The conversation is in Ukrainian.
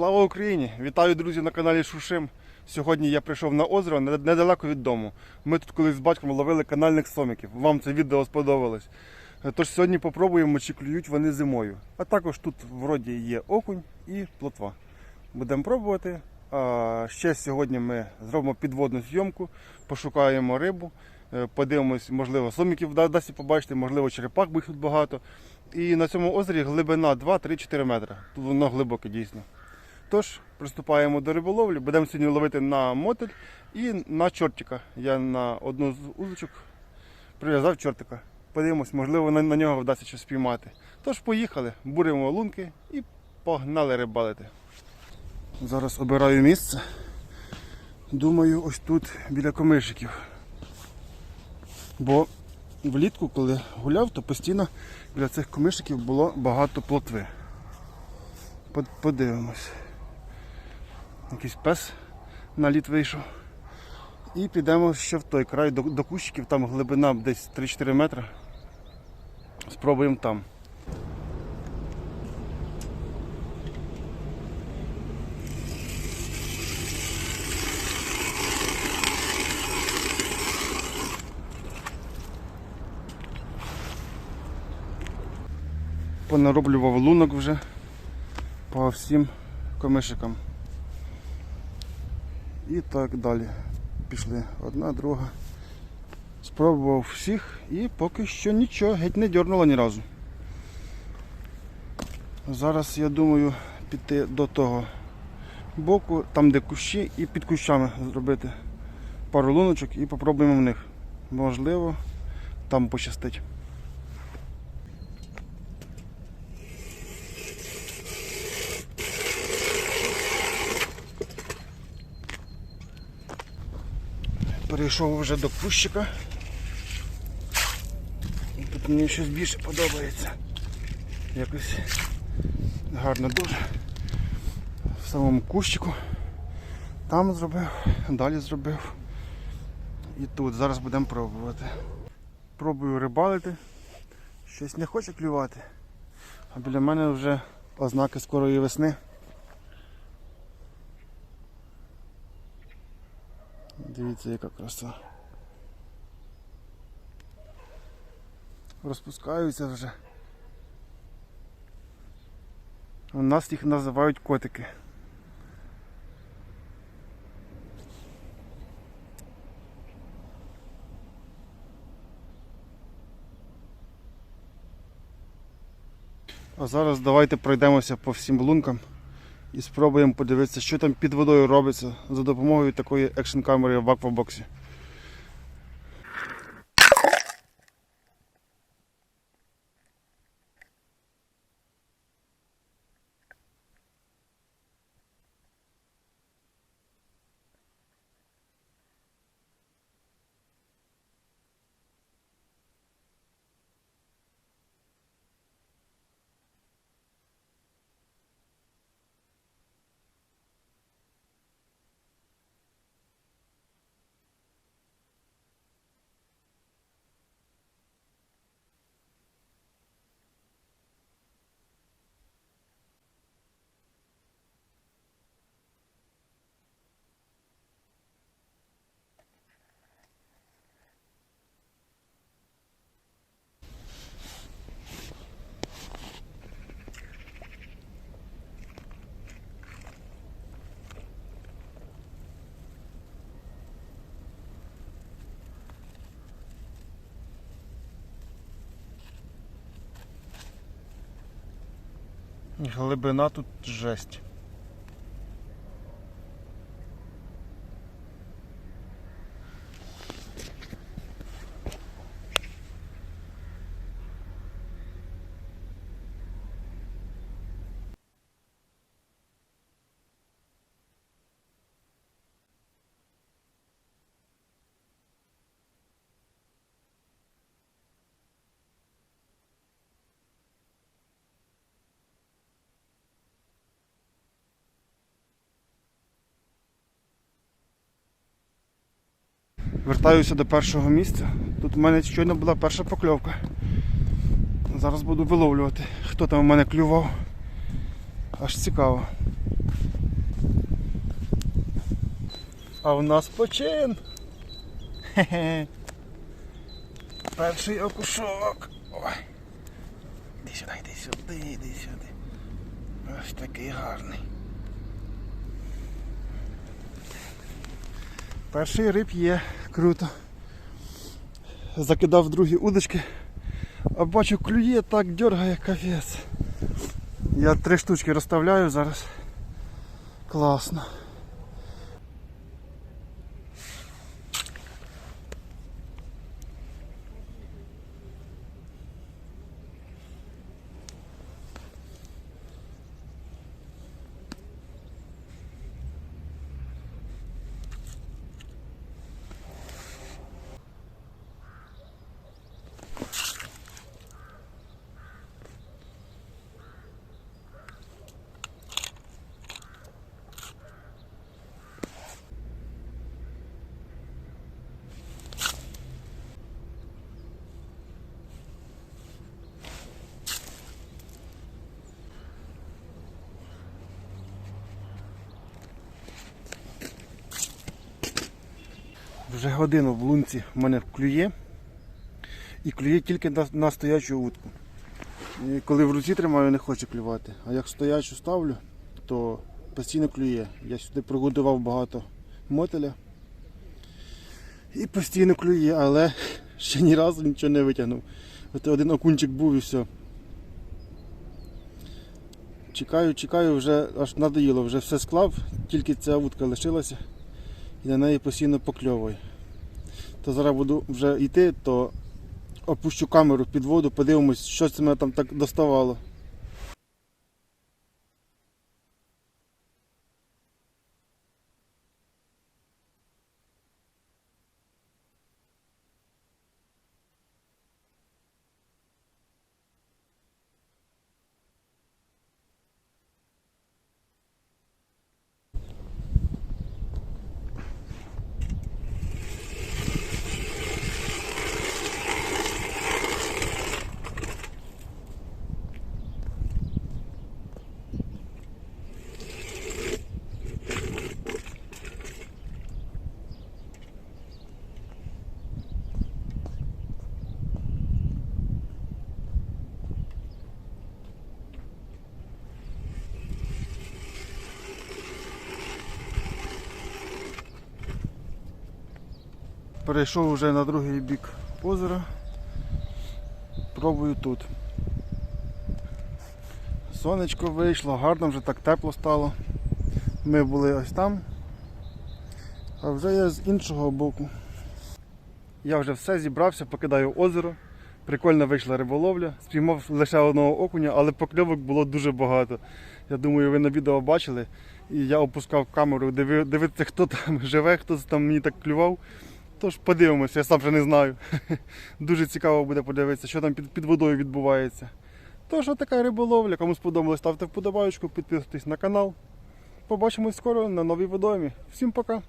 Слава Україні! Вітаю друзі на каналі Шушим. Сьогодні я прийшов на озеро недалеко від дому. Ми тут колись з батьком ловили канальних сомиків. Вам це відео сподобалось. Тож сьогодні попробуємо, чи клюють вони зимою. А також тут вроді є окунь і плотва. Будемо пробувати. А ще сьогодні ми зробимо підводну зйомку, пошукаємо рибу, е, подивимось, можливо, сомиків да- дасть побачити, можливо, черепах, бо їх тут багато. І на цьому озері глибина 2-3-4 метри. Тут воно глибоке дійсно. Тож, приступаємо до риболовлі. Будемо сьогодні ловити на мотель і на чортика. Я на одну з удочок прив'язав чортика. Подивимось, можливо, на, на нього вдасться щось спіймати. Тож поїхали, буримо лунки і погнали рибалити. Зараз обираю місце. Думаю, ось тут біля комишиків. Бо влітку, коли гуляв, то постійно біля цих комишиків було багато плотви. Подивимось. Якийсь пес на лід вийшов. І підемо ще в той край до, до кущиків, там глибина десь 3-4 метри. Спробуємо там. Понароблював лунок вже по всім комишикам. І так далі. Пішли одна, друга. Спробував всіх і поки що нічого, геть не дьорнуло ні разу. Зараз я думаю піти до того боку, там де кущі, і під кущами зробити пару луночок і попробуємо в них. Можливо, там пощастить. Перейшов вже до кущика. Тут мені щось більше подобається. Якось гарно дуже. В самому кущику. Там зробив, далі зробив. І тут. Зараз будемо пробувати. Пробую рибалити. Щось не хоче клювати. А біля мене вже ознаки скорої весни. Дивіться, яка краса. Розпускаються вже. У нас їх називають котики. А зараз давайте пройдемося по всім лункам і спробуємо подивитися, що там під водою робиться за допомогою такої екшн камери в аквабоксі. Глибина тут жесть. Вертаюся до першого місця. Тут у мене щойно була перша покльовка. Зараз буду виловлювати, хто там у мене клював. Аж цікаво. А в нас почин. Хе-хе. Перший окушок. Ой. Іди сюди, іди сюди, іди сюди. Ось такий гарний. Перший риб є, круто. Закидав другі удочки. А бачу, клює так дергає капець. Я три штучки розставляю зараз. Класно. Вже годину в лунці в мене клює. І клює тільки на, на стоячу утку. І коли в руці тримаю, не хоче клювати. А як стоячу ставлю, то постійно клює. Я сюди приготував багато мотеля. І постійно клює, але ще ні разу нічого не витягнув. От один окунчик був і все. Чекаю, чекаю, вже аж надоїло, вже все склав, тільки ця вудка лишилася і на неї постійно покльовує. То зараз буду вже йти, то опущу камеру під воду, подивимось, що це мене там так доставало. Перейшов вже на другий бік озера. Пробую тут. Сонечко вийшло, гарно вже так тепло стало. Ми були ось там. А вже я з іншого боку. Я вже все зібрався, покидаю озеро. Прикольно вийшла риболовля. Спіймав лише одного окуня, але покльовок було дуже багато. Я думаю, ви на відео бачили. І я опускав камеру, диви- дивитися, хто там живе, хто там мені так клював. Тож подивимося, я сам вже не знаю. Дуже цікаво буде подивитися, що там під, під водою відбувається. Тож така риболовля. Кому сподобалось, ставте вподобайку, підписуйтесь на канал. Побачимось скоро на новій водоймі. Всім пока!